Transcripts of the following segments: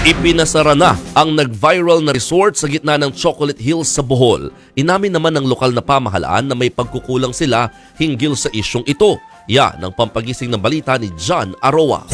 Ipinasara na ang nag-viral na resort sa gitna ng Chocolate Hills sa Bohol. Inamin naman ng lokal na pamahalaan na may pagkukulang sila hinggil sa isyong ito. Yan ang pampagising ng balita ni John Aroa.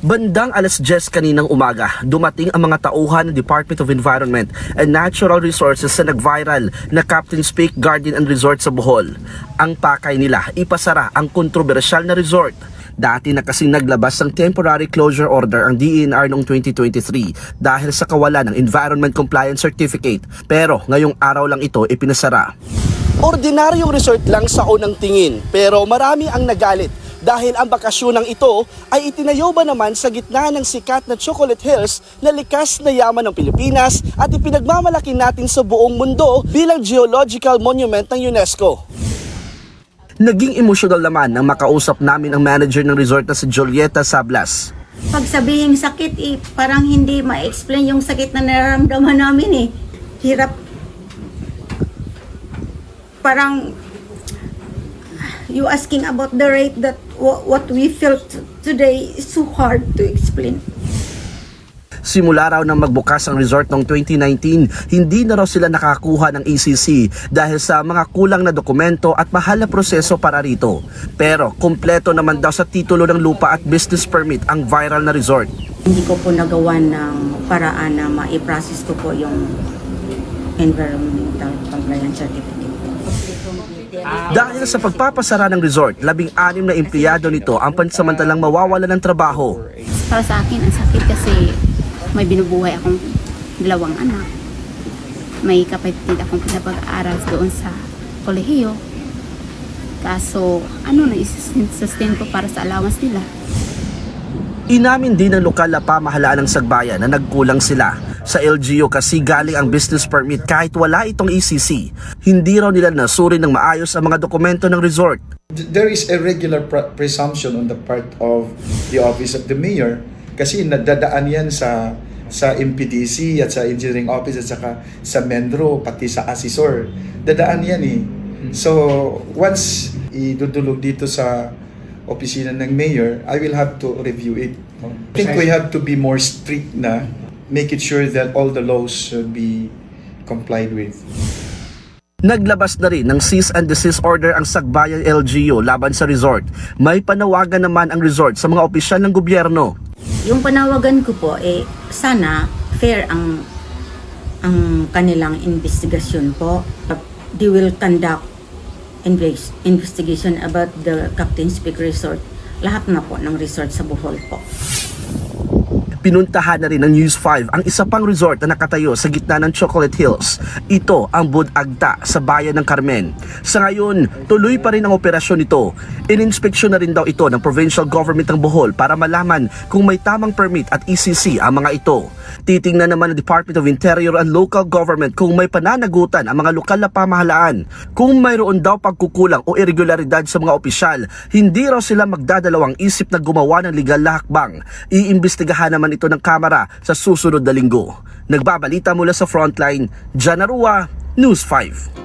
Bandang alas 10 kaninang umaga, dumating ang mga tauhan ng Department of Environment and Natural Resources sa nag-viral na Captain's Peak Garden and Resort sa Bohol. Ang pakay nila, ipasara ang kontrobersyal na resort. Dati na kasing naglabas ng temporary closure order ang DENR noong 2023 dahil sa kawalan ng Environment Compliance Certificate pero ngayong araw lang ito ipinasara. Ordinaryong resort lang sa unang tingin pero marami ang nagalit dahil ang bakasyonang ito ay itinayo ba naman sa gitna ng sikat na Chocolate Hills na likas na yaman ng Pilipinas at ipinagmamalaki natin sa buong mundo bilang geological monument ng UNESCO. Naging emosyonal naman nang makausap namin ang manager ng resort na si Julieta Sablas. Pag sabihing sakit, eh, parang hindi ma-explain yung sakit na nararamdaman namin eh. Hirap. Parang you asking about the rate that wha- what we felt today is so hard to explain. Simula raw nang magbukas ang resort noong 2019, hindi na raw sila nakakuha ng ACC dahil sa mga kulang na dokumento at mahal na proseso para rito. Pero kumpleto naman daw sa titulo ng lupa at business permit ang viral na resort. Hindi ko po nagawa ng paraan na ma-process ko po yung environmental compliance certificate. Dahil sa pagpapasara ng resort, labing anim na empleyado nito ang pansamantalang mawawala ng trabaho. Para sa akin, ang sakit kasi may binubuhay akong dalawang anak. May kapatid akong pinapag-aaral doon sa kolehiyo. Kaso, ano na sustain ko para sa allowance nila. Inamin din ng lokal na pamahalaan ng Sagbayan na nagkulang sila. Sa LGU kasi galing ang business permit kahit wala itong ECC. Hindi raw nila nasuri ng maayos ang mga dokumento ng resort. there is a regular pr- presumption on the part of the office of the mayor kasi nadadaan yan sa sa MPDC at sa engineering office at saka sa Mendro pati sa assessor dadaan yan eh. So once idudulog dito sa opisina ng mayor I will have to review it. I think we have to be more strict na make it sure that all the laws should be complied with Naglabas na rin ng cease and desist order ang Sagbayan LGU laban sa resort. May panawagan naman ang resort sa mga opisyal ng gobyerno. Yung panawagan ko po, eh, sana fair ang ang kanilang investigasyon po. They will conduct inves- investigation about the Captain's Peak Resort. Lahat na po ng resort sa Bohol po. Pinuntahan na rin ng News 5 ang isa pang resort na nakatayo sa gitna ng Chocolate Hills. Ito ang Bud Agta sa bayan ng Carmen. Sa ngayon, tuloy pa rin ang operasyon nito. Ininspeksyon na rin daw ito ng provincial government ng Bohol para malaman kung may tamang permit at ECC ang mga ito. Titingnan naman ng Department of Interior and Local Government kung may pananagutan ang mga lokal na pamahalaan. Kung mayroon daw pagkukulang o irregularidad sa mga opisyal, hindi raw sila magdadalawang isip na gumawa ng legal na hakbang. Iimbestigahan naman ito ng Kamara sa susunod na linggo. Nagbabalita mula sa Frontline, Janarua, News 5.